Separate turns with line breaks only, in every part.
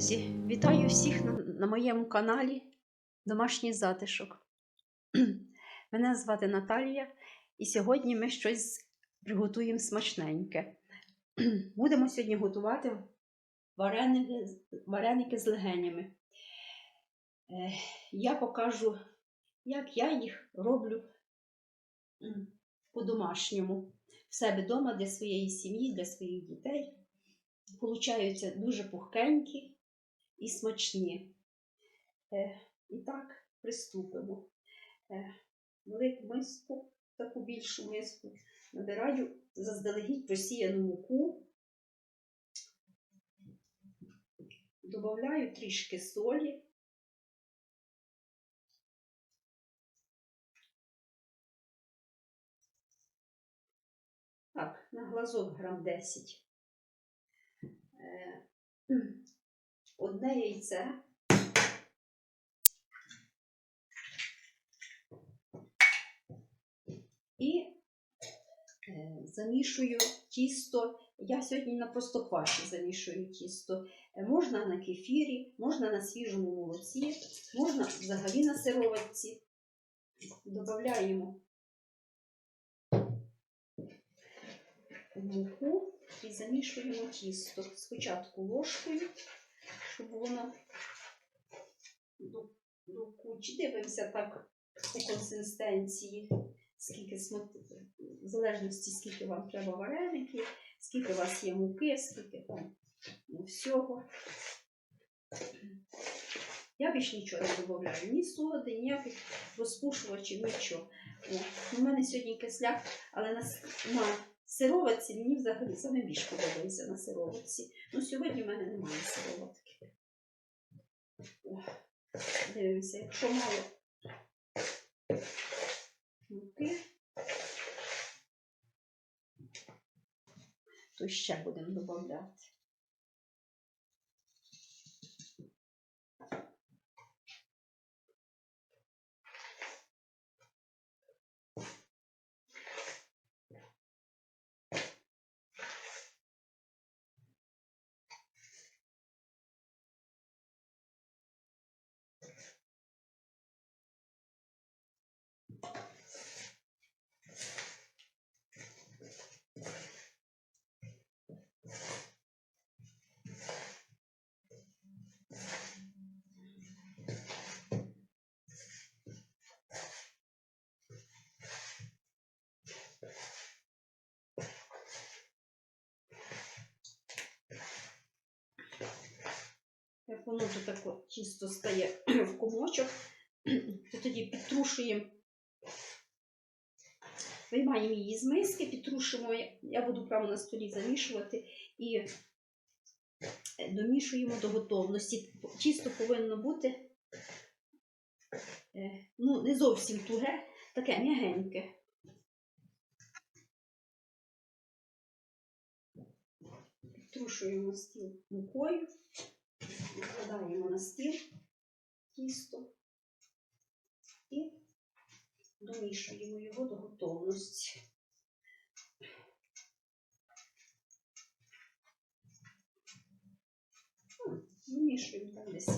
Друзі, вітаю всіх на, на моєму каналі Домашній затишок. Мене звати Наталія, і сьогодні ми щось приготуємо смачненьке. Будемо сьогодні готувати вареники, вареники з легенями. Е, Я покажу, як я їх роблю по-домашньому. В себе вдома для своєї сім'ї, для своїх дітей. Получаються дуже пухкенькі і смачні. Е, і так, приступимо. Е, велику миску, таку більшу миску, набираю заздалегідь просіяну муку, додаю трішки солі. Так, на глазок грам 10. Одне яйце. І е, замішую тісто. Я сьогодні на простокваші замішую тісто. Е, Можна на кефірі, можна на свіжому молоці, можна взагалі на сироватці. Додаємо муку і замішуємо тісто. Спочатку ложкою, щоб воно до, до кучі. Дивимося так по консистенції, скільки смак, в залежності, скільки вам треба вареників, скільки у вас є муки, скільки там ну, всього. Я більш нічого не додаю, ні соди, ніяких розпушувачів, нічого. У мене сьогодні кисляк, але на, на сироватці мені взагалі саме більше подобається на сироватці. Ну, сьогодні в мене немає сироватки. Дивимося, якщо мало муки, то ще будемо додавати. Як воно вже тако чисто стає в комочок, то тоді підтрушуємо, виймаємо її з миски, підтрушуємо, я буду прямо на столі замішувати і е, домішуємо до готовності. Тісто повинно бути е, ну, не зовсім туге, таке м'ягеньке. Підтрушуємо стіл мукою. Викладаємо на стіл тісто і домішуємо його до готовності. Вимішуємо так десь.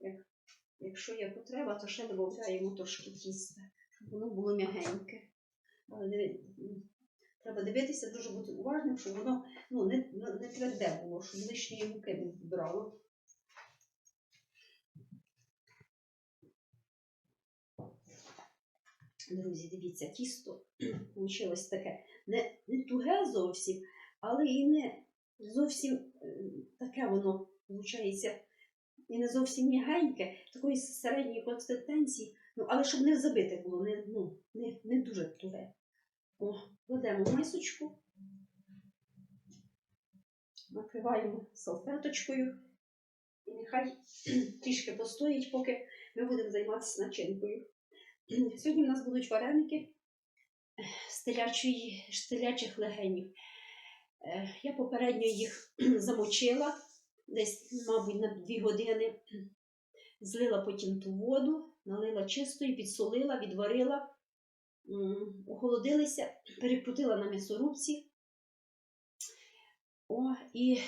Як, якщо є потреба, то ще додаємо трошки тіста, щоб воно було м'ягеньке. Треба дивитися, дуже бути уважним, щоб воно ну, не, не тверде було, щоб лишньої муки не вбирало. Друзі, дивіться, тісто вийшло таке не, не туге зовсім, але і не зовсім е, таке воно виходить, і не зовсім м'ягеньке, такої середньої консистенції, ну, але щоб не забите було, не, ну, не, не дуже туге. О, кладемо мисочку, накриваємо салфеточкою, і нехай трішки постоїть, поки ми будемо займатися начинкою. Сьогодні в нас будуть вареники з телячих легенів. Е, Я попередньо їх замочила десь, мабуть, на 2 години. Злила потім ту воду, налила чистої, підсолила, відварила, охолодилися, перекрутила на м'ясорубці. О, і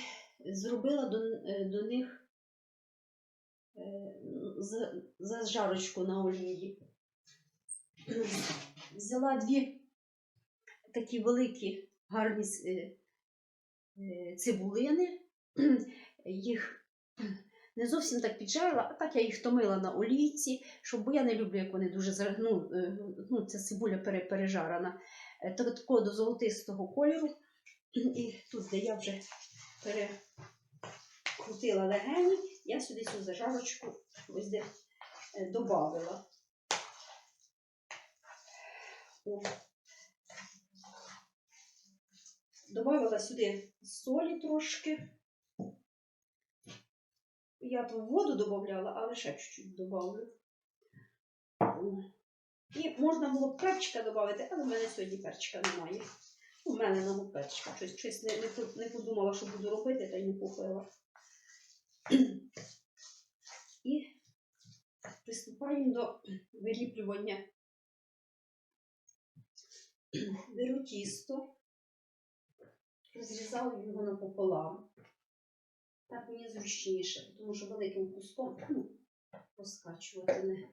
зробила до, е, до них е, за жарочку на олії. Взяла дві такі великі гарні е, е, цибулини. Їх не зовсім так піджарила, а так я їх томила на олійці, щоб бо я не люблю, як вони дуже ну, е, ну, ця цибуля пережарена. Так- Такого до золотистого кольору. І тут, де я вже перекрутила легені, я сюди цю зажарочку ось де добавила. О. Добавила сюди солі трошки. Я тут воду додавала, але ще чуть-чуть добавлю. О. І можна було б перчика додати, але в мене сьогодні перчика немає. У мене нам перчика. Щось, щось не, не, не подумала, що буду робити, та й не купила. І приступаємо до виліплювання. Беру тісто, розрізаю його напополам. Так мені зручніше, тому що великим куском ну, розкачувати не,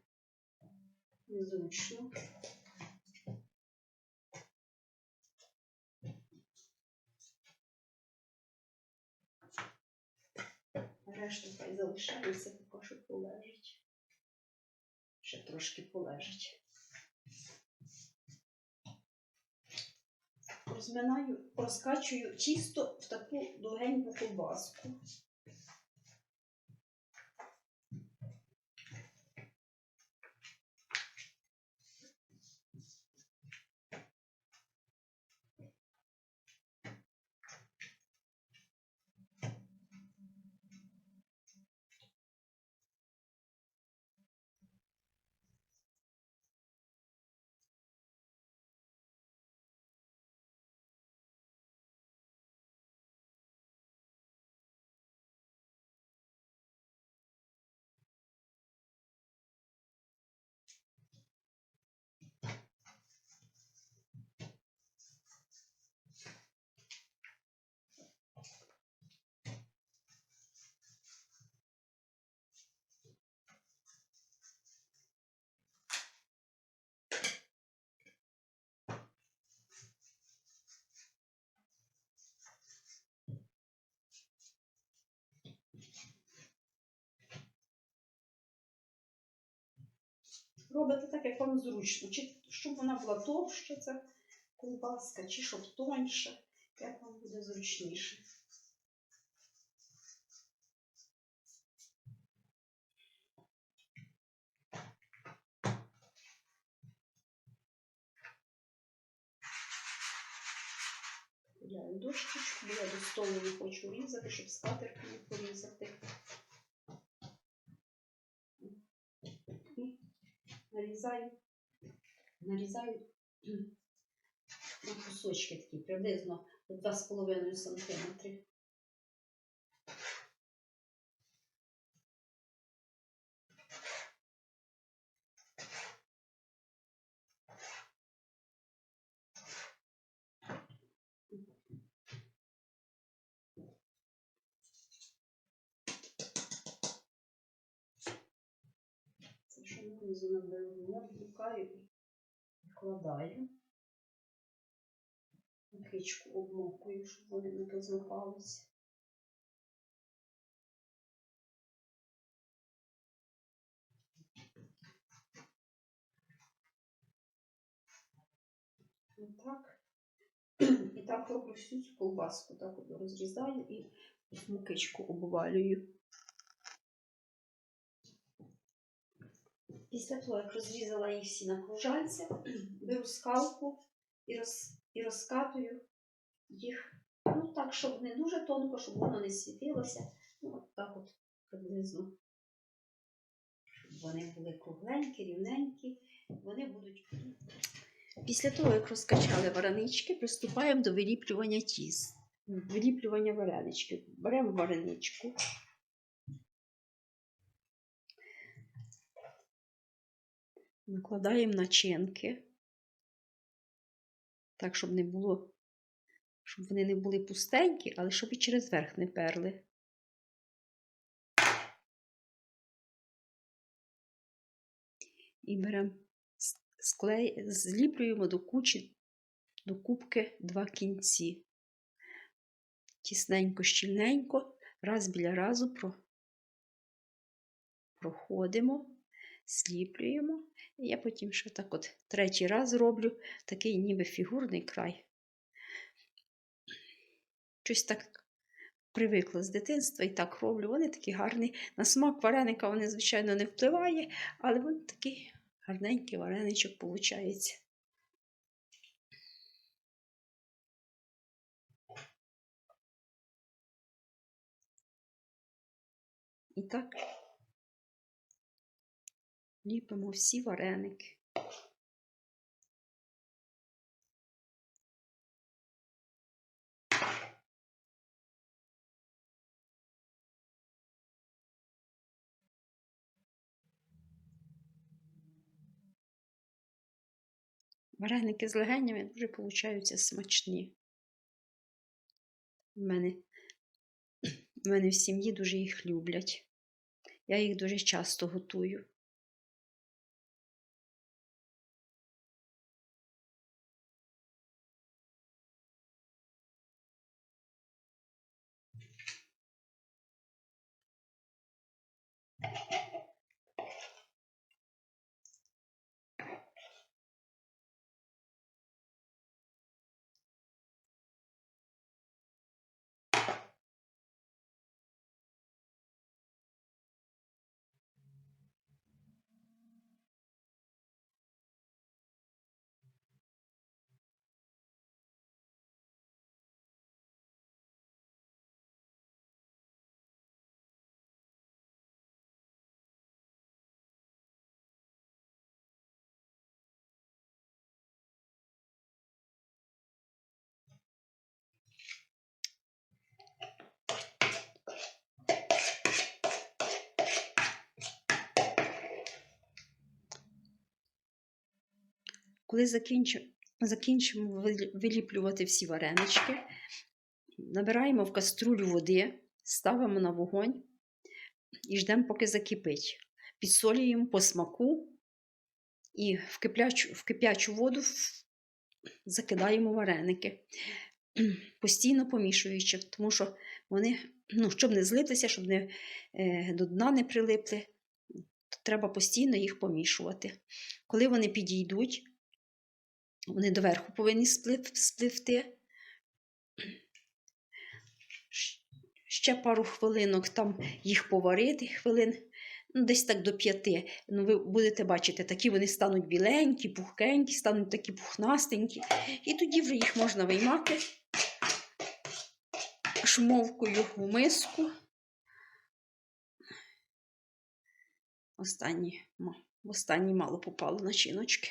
незручно. Решту хай залишається, поки що полежить. Ще трошки полежить. Розминаю, розкачую чисто в таку довгеньку ковбаску. Робите так, як вам зручно. Чи щоб вона була товща, ця ковбаска, чи щоб тоньше, як вам буде зручніше. Я дощечку, бо я до столу не хочу різати, щоб скатерку не порізати. Нарізаю, нарізаю на кусочки такі, приблизно 2,5 см. Це що внизу наберу, і вкладаю. Ниточку обмокую, щоб вони не розмикалися. Отак. І так роблю всю цю колбаску. Так розрізаю і мукичку обвалюю. Після того, як розрізала їх всі на кружальця, беру скалку і, роз, і розкатую їх, ну так, щоб не дуже тонко, щоб воно не світилося. Ну, от так от приблизно. Щоб вони були кругленькі, рівненькі. Вони будуть. Після того, як розкачали варенички, приступаємо до виліплювання тіст. Виліплювання варенички. Беремо вареничку. Накладаємо начинки. Так, щоб не було, щоб вони не були пустенькі, але щоб і через верх не перли. і беремо склей, зліплюємо до кучі, до кубки два кінці. Тісненько, щільненько, раз біля разу про, проходимо, сліплюємо. Я потім ще так от третій раз роблю такий ніби фігурний край. Щось так привикла з дитинства і так роблю. Вони такі гарні. На смак вареника вони, звичайно, не впливає, але він такий гарненький вареничок виходить. І так ліпимо всі вареники. Вареники з легенями дуже получаються смачні. У мене, в мене в сім'ї дуже їх люблять. Я їх дуже часто готую. Thank you. Коли закінчимо, закінчимо виліплювати всі варенички, набираємо в каструлю води, ставимо на вогонь і ждемо, поки закипить. Підсолюємо по смаку і в киплячу, в кип'ячу воду закидаємо вареники, постійно помішуючи, тому що вони, ну, щоб не злитися, щоб не, е, до дна не прилипли, треба постійно їх помішувати. Коли вони підійдуть, вони доверху повинні сплив- спливти. Ще пару хвилинок там їх поварити, хвилин, ну, десь так до п'яти. Ну, ви будете бачити, такі вони стануть біленькі, пухкенькі, стануть такі пухнастенькі. І тоді вже їх можна виймати шмовкою в миску. Останні, останні мало попало начиночки.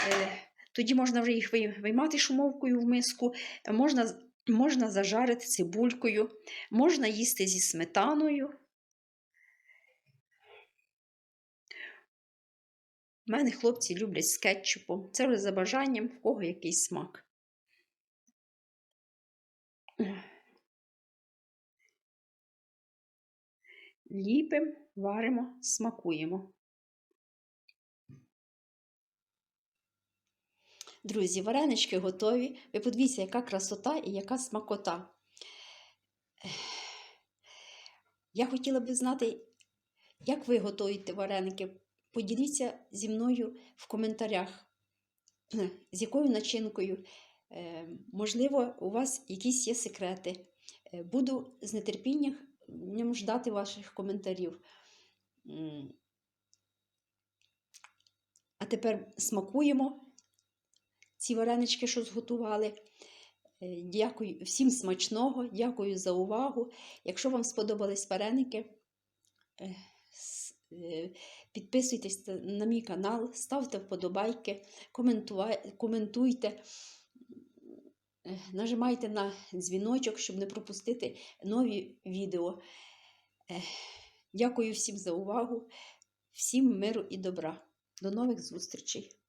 Е, Тоді можна вже їх виймати шумовкою в миску, можна, можна зажарити цибулькою, можна їсти зі сметаною. У мене хлопці люблять з кетчупом. Це вже за бажанням, в кого який смак. Ліпимо, варимо, смакуємо. Друзі, варенички готові. Ви подивіться, яка красота і яка смакота. Я хотіла би знати, як ви готуєте вареники. Поділіться зі мною в коментарях, з якою начинкою. Е, Можливо, у вас якісь є секрети. Е, Буду з нетерпінням ждати ваших коментарів. А тепер смакуємо ці варенички, що зготували. Е, Дякую всім смачного, дякую за увагу. Якщо вам сподобались вареники, е, е, підписуйтесь на мій канал, ставте вподобайки, коментуйте, нажимайте на дзвіночок, щоб не пропустити нові відео. Дякую всім за увагу, всім миру і добра. До нових зустрічей!